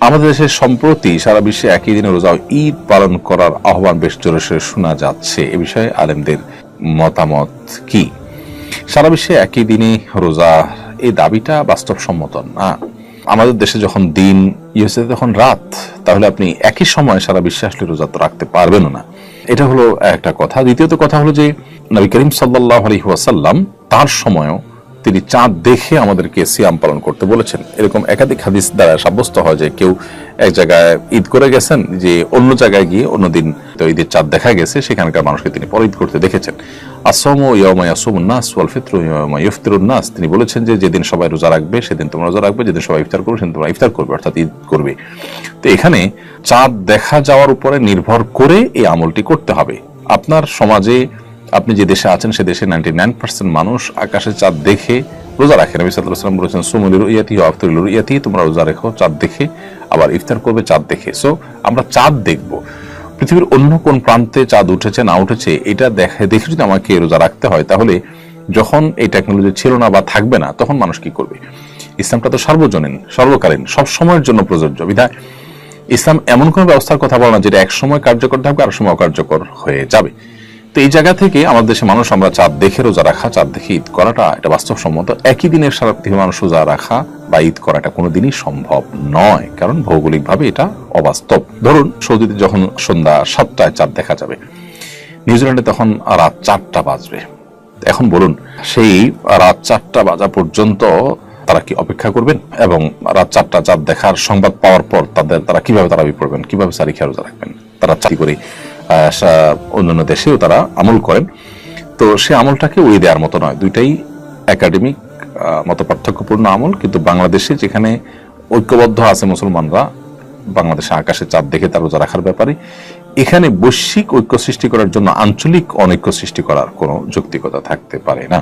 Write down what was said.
আমাদের দেশে সম্প্রতি সারা বিশ্বে একই দিনে রোজা ঈদ পালন করার আহ্বান বেশ জোরে শোনা যাচ্ছে। এ বিষয়ে আলেমদের মতামত কি? সারা বিশ্বে একই দিনে রোজা এই দাবিটা বাস্তবসম্মত না। আমাদের দেশে যখন দিন ইউএসএ তখন রাত, তাহলে আপনি একই সময় সারা বিশ্বে আসলে রোজা তো রাখতে পারবেন না। এটা হলো একটা কথা। দ্বিতীয়ত কথা হলো যে, নবী করিম সাল্লাহ আলহি ওয়াসাল্লাম তার সময়ও তিনি চাঁদ দেখে আমাদেরকে সিয়াম পালন করতে বলেছেন। এরকম একাধিক হাদিস দ্বারা সাব্যস্ত হয় যে কেউ এক জায়গায় ঈদ করে গেছেন, যে অন্য জায়গায় গিয়ে অন্যদিন তো ঈদের চাঁদ দেখা গেছে, সেখানকার মানুষকে তিনি পর ঈদ করতে দেখেছেন। আসম ওয়াল ফিত্র তিনি বলেছেন যে যেদিন সবাই রোজা রাখবে, সেদিন তোমরা রোজা রাখবে, যেদিন সবাই ইফতার করবে, সেদিন তোমরা ইফতার করবে, অর্থাৎ ঈদ করবে। তো এখানে চাঁদ দেখা যাওয়ার উপরে নির্ভর করে এই আমলটি করতে হবে। আপনার সমাজে আপনি যে দেশে আছেন, সে দেশে নাইনটি নাইন পার্সেন্ট মানুষ আকাশে চাঁদ দেখে রোজা রাখে। নবী সাল্লাম বলেছেন সুমুলির ইয়াতি ও আফতরুল ইয়াতি তোমরা রোজা রেখো, চাঁদ দেখে, আবার ইফতার করবে, চাঁদ দেখে। সো আমরা চাঁদ দেখব। পৃথিবীর অন্য কোন প্রান্তে চাঁদ উঠেছে, না উঠেছে, এটা দেখে দেখে যদি আমাকে রোজা রাখতে হয়, তাহলে যখন এই টেকনোলজি ছিল না বা থাকবে না, তখন মানুষ কি করবে? ইসলামটা তো সর্বজনীন, সর্বকালীন, সব সময়ের জন্য প্রযোজ্য। বিধায়, ইসলাম এমন কোনো ব্যবস্থার কথা বলে না, যেটা এক সময় কার্যকর থাকবে আর সময় অকার্যকর হয়ে যাবে। তো এই জায়গা থেকে আমাদের দেশে মানুষ আমরা চাঁদ দেখে, রোজা রাখা, চাঁদ দেখে ঈদ করাটা এটা বাস্তবসম্মত। একই দিনের সারা পৃথিবীর মানুষ রোজা রাখা বা ঈদ করাটা কোনোদিনই সম্ভব নয়, কারণ ভৌগোলিকভাবে এটা অবাস্তব। ধরুন, সৌদিতে যখন সন্ধ্যা সাতটায় চাঁদ দেখা যাবে, নিউজিল্যান্ডে তখন রাত চারটা বাজবে। এখন বলুন, সেই রাত চারটা বাজা পর্যন্ত তারা কি অপেক্ষা করবেন? এবং রাত চারটা চাঁদ দেখার সংবাদ পাওয়ার পর তাদের, তারা কীভাবে তারাবি পড়বেন? কীভাবে সারিখা রোজা রাখবেন? তারা চাকরি করে অন্যান্য দেশেও তারা আমল করেন। তো সে আমলটাকে ওই দেওয়ার মতো নয়। দুইটাই একাডেমিক মত পার্থক্যপূর্ণ আমল। কিন্তু বাংলাদেশে যেখানে ঐক্যবদ্ধ আছে মুসলমানরা, বাংলাদেশে আকাশে চাঁদ দেখে তার রোজা রাখার ব্যাপারে, এখানে বৈশ্বিক ঐক্য সৃষ্টি করার জন্য আঞ্চলিক অনৈক্য সৃষ্টি করার কোনো যৌক্তিকতা থাকতে পারে না।